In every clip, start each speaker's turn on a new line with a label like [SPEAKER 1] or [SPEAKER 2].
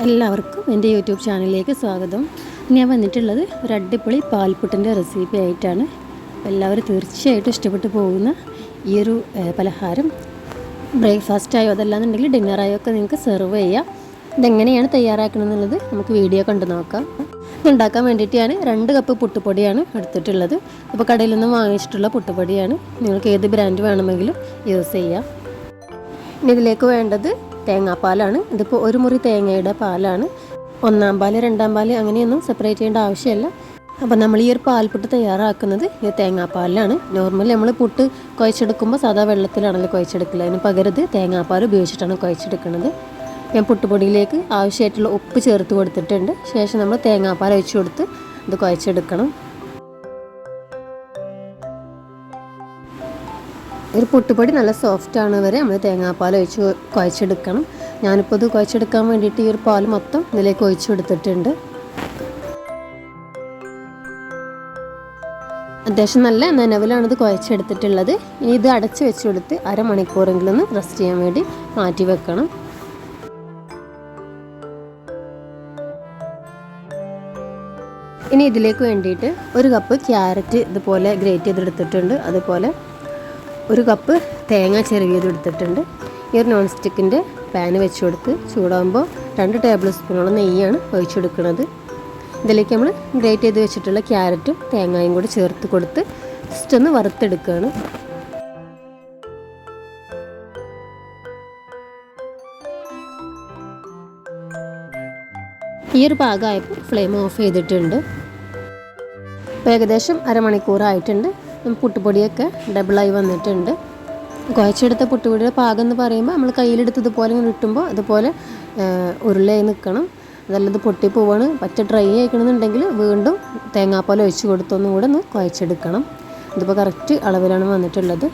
[SPEAKER 1] എല്ലാവർക്കും എന്റെ യൂട്യൂബ് ചാനലിലേക്ക് സ്വാഗതം. ഞാൻ വന്നിട്ടുള്ളത് ഒരു അടിപൊളി പാൽപ്പുട്ടിന്റെ റെസിപ്പി ആയിട്ടാണ്. എല്ലാവരും തീർച്ചയായിട്ടും ഇഷ്ടപ്പെട്ടു പോകുന്ന ഈ ഒരു പലഹാരം. ബ്രേക്ക്ഫാസ്റ്റ് ആയോ അതല്ലാന്നുണ്ടെങ്കിൽ ഡിന്നറായോ ഒക്കെ നിങ്ങൾക്ക് സെർവ് ചെയ്യാം. ഇതെങ്ങനെയാണ് തയ്യാറാക്കണം എന്നുള്ളത് നമുക്ക് വീഡിയോ കണ്ടു നോക്കാം. ഉണ്ടാക്കാൻ വേണ്ടിയിട്ട് ഞാൻ രണ്ട് കപ്പ് പുട്ടുപൊടിയാണ് എടുത്തിട്ടുള്ളത്. അപ്പോൾ കടയിൽ നിന്ന് വാങ്ങിച്ചിട്ടുള്ള പുട്ടുപൊടിയാണ്. നിങ്ങൾക്ക് ഏത് ബ്രാൻഡ് വേണമെങ്കിലും യൂസ് ചെയ്യാം. ഇനി ഇതിലേക്ക് വേണ്ടത് തേങ്ങാപ്പാലാണ്. ഇതിപ്പോൾ ഒരു മുറി തേങ്ങയുടെ പാലാണ്. ഒന്നാം പാൽ രണ്ടാം പാൽ അങ്ങനെയൊന്നും സെപ്പറേറ്റ് ചെയ്യേണ്ട ആവശ്യമില്ല. അപ്പോൾ നമ്മൾ ഈ ഒരു പാൽപ്പുട്ട് തയ്യാറാക്കുന്നത് ഈ തേങ്ങാപ്പാലിലാണ്. നോർമലി നമ്മൾ പുട്ട് കുഴച്ചെടുക്കുമ്പോൾ സാധാ വെള്ളത്തിലാണല്ലോ കുഴച്ചെടുക്കില്ല അതിന് പകരത് തേങ്ങാപ്പാൽ ഉപയോഗിച്ചിട്ടാണ് കുഴച്ചെടുക്കുന്നത് ഞാൻ പുട്ടുപൊടിയിലേക്ക് ആവശ്യമായിട്ടുള്ള ഉപ്പ് ചേർത്ത് കൊടുത്തിട്ടുണ്ട്. ശേഷം നമ്മൾ തേങ്ങാപ്പാൽ ഒഴിച്ച് കൊടുത്ത് ഇത് കുഴച്ചെടുക്കണം. ഒരു പുട്ടുപൊടി നല്ല സോഫ്റ്റ് ആണ് വരെ നമ്മൾ തേങ്ങാപ്പാൽ ഒഴിച്ച് കുഴച്ചെടുക്കണം. ഞാനിപ്പോൾ ഇത് കുഴച്ചെടുക്കാൻ വേണ്ടിയിട്ട് ഈ ഒരു പാൽ മൊത്തം ഇതിലേക്ക് ഒഴിച്ചു കൊടുത്തിട്ടുണ്ട്. അത്യാവശ്യം നല്ല നനവിലാണ് ഇത് കുഴച്ചെടുത്തിട്ടുള്ളത്. ഇനി ഇത് അടച്ച് വെച്ച് കൊടുത്ത് അരമണിക്കൂറെങ്കിലും ഒന്ന് റെസ്റ്റ് ചെയ്യാൻ വേണ്ടി മാറ്റി വെക്കണം. ഇനി ഇതിലേക്ക് വേണ്ടിയിട്ട് ഒരു കപ്പ് ക്യാരറ്റ് ഇതുപോലെ ഗ്രേറ്റ് ചെയ്തെടുത്തിട്ടുണ്ട്. അതുപോലെ ഒരു കപ്പ് തേങ്ങ ചെറുകിയത് എടുത്തിട്ടുണ്ട്. ഈ ഒരു നോൺ സ്റ്റിക്കിന്റെ പാന് വെച്ച് കൊടുത്ത് ചൂടാകുമ്പോൾ രണ്ട് ടേബിൾ സ്പൂണോളം നെയ്യാണ് ഒഴിച്ചെടുക്കുന്നത്. ഇതിലേക്ക് നമ്മൾ ഗ്രേറ്റ് ചെയ്ത് വെച്ചിട്ടുള്ള ക്യാരറ്റും തേങ്ങയും കൂടി ചേർത്ത് കൊടുത്ത് ജസ്റ്റ് ഒന്ന് വറുത്തെടുക്കുകയാണ് ഈ ഒരു പാകമായപ്പോൾ ഫ്ലെയിം ഓഫ് ചെയ്തിട്ടുണ്ട്. ഏകദേശം അരമണിക്കൂറായിട്ടുണ്ട്. പുട്ടുപൊടിയൊക്കെ ഡബിളായി വന്നിട്ടുണ്ട്. കുഴച്ചെടുത്ത പുട്ടുപൊടിയുടെ പാകം എന്ന് പറയുമ്പോൾ നമ്മൾ കയ്യിലെടുത്ത് ഇതുപോലെ ഇങ്ങനെ ഇട്ടുമ്പോൾ അതുപോലെ ഉരുളയായി നിൽക്കണം അതല്ലത് പൊട്ടി പോവാണ്. പറ്റ ഡ്രൈ ആയിക്കണമെന്നുണ്ടെങ്കിൽ വീണ്ടും തേങ്ങാപ്പാൽ ഒഴിച്ച് കൊടുത്തൊന്നും കൂടെ ഒന്ന് കുഴച്ചെടുക്കണം. ഇതിപ്പോൾ കറക്റ്റ് അളവിലാണ് വന്നിട്ടുള്ളത്.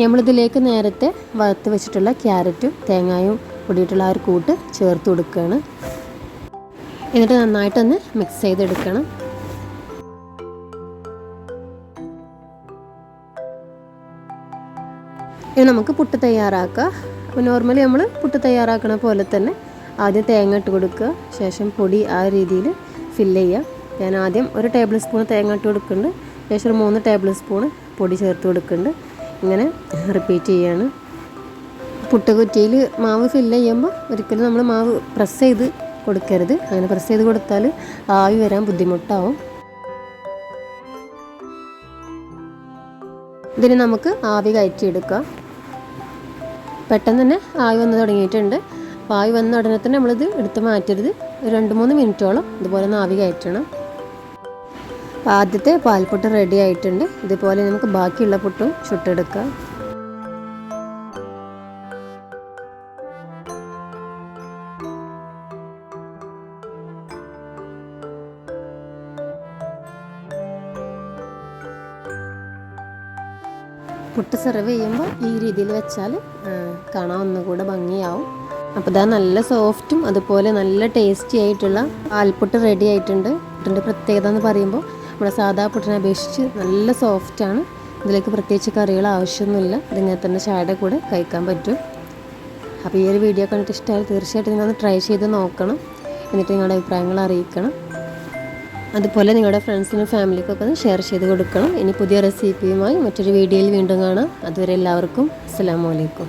[SPEAKER 1] നമ്മളിതിലേക്ക് നേരത്തെ വറുത്ത് വെച്ചിട്ടുള്ള ക്യാരറ്റും തേങ്ങായും പൊടിയിട്ടുള്ള ആ ഒരു കൂട്ട് ചേർത്ത് കൊടുക്കുകയാണ് എന്നിട്ട് നന്നായിട്ടൊന്ന് മിക്സ് ചെയ്തെടുക്കണം. ഇനി നമുക്ക് പുട്ട് തയ്യാറാക്കാം. അപ്പോൾ നോർമലി നമ്മൾ പുട്ട് തയ്യാറാക്കണ പോലെ തന്നെ ആദ്യം തേങ്ങ ഇട്ട് കൊടുക്കുക. ശേഷം പൊടി ആ രീതിയിൽ ഫില്ല് ചെയ്യുക. ഞാൻ ആദ്യം ഒരു ടേബിൾ സ്പൂൺ തേങ്ങ ഇട്ട് കൊടുക്കുന്നുണ്ട്. ശേഷം ഒരു മൂന്ന് ടേബിൾ സ്പൂൺ പൊടി ചേർത്ത് കൊടുക്കുന്നുണ്ട്. ഇങ്ങനെ റിപ്പീറ്റ് ചെയ്യാണ്. പുട്ട് കുറ്റിയിൽ മാവ് ഫില്ല് ചെയ്യുമ്പോൾ ഒരിക്കലും നമ്മൾ മാവ് പ്രസ് ചെയ്ത് കൊടുക്കരുത്. അങ്ങനെ പ്രസ് ചെയ്ത് കൊടുത്താൽ ആവി വരാൻ ബുദ്ധിമുട്ടാവും. ഇതിന് നമുക്ക് ആവി കയറ്റിയെടുക്കാം. പെട്ടെന്ന് തന്നെ ആവി വന്ന് തുടങ്ങിയിട്ടുണ്ട്. അപ്പോൾ ആവി വന്ന ഉടനെ തന്നെ നമ്മളിത് എടുത്ത് മാറ്റരുത്. ഒരു രണ്ട് മൂന്ന് മിനിറ്റോളം ഇതുപോലെ ഒന്ന് ആവി കയറ്റണം. അപ്പോൾ ആദ്യത്തെ പാൽപ്പൊട്ട് റെഡി ആയിട്ടുണ്ട്. ഇതുപോലെ നമുക്ക് ബാക്കിയുള്ള പുട്ടും ചുട്ടെടുക്കാം. പുട്ട് സെർവ് ചെയ്യുമ്പോൾ ഈ രീതിയിൽ വെച്ചാൽ കാണാൻ ഒന്നുകൂടെ ഭംഗിയാവും. അപ്പോൾ ഇതാ നല്ല സോഫ്റ്റും അതുപോലെ നല്ല ടേസ്റ്റി ആയിട്ടുള്ള പാൽപ്പുട്ട് റെഡി ആയിട്ടുണ്ട്. പുട്ടിന്റെ പ്രത്യേകത എന്ന് പറയുമ്പോൾ നമ്മുടെ സാധാ പുട്ടിനെ അപേക്ഷിച്ച് നല്ല സോഫ്റ്റാണ് ഇതിലേക്ക് പ്രത്യേകിച്ച് കറികൾ ആവശ്യമൊന്നുമില്ല. ഇതിങ്ങനെ തന്നെ ചായയുടെ കൂടെ കഴിക്കാൻ പറ്റും. അപ്പോൾ ഈ ഒരു വീഡിയോ കണ്ടിട്ട് ഇഷ്ടമായാലും തീർച്ചയായിട്ടും നിങ്ങളൊന്ന് ട്രൈ ചെയ്ത് നോക്കണം. എന്നിട്ട് നിങ്ങളുടെ അഭിപ്രായങ്ങൾ അറിയിക്കണം. അതുപോലെ നിങ്ങളുടെ ഫ്രണ്ട്സിനും ഫാമിലിക്കൊക്കെ ഒന്ന് ഷെയർ ചെയ്ത് കൊടുക്കണം. ഇനി പുതിയ റെസിപ്പിയുമായി മറ്റൊരു വീഡിയോയിൽ വീണ്ടും കാണാം. അതുവരെ എല്ലാവർക്കും അസ്സാം വലൈക്കും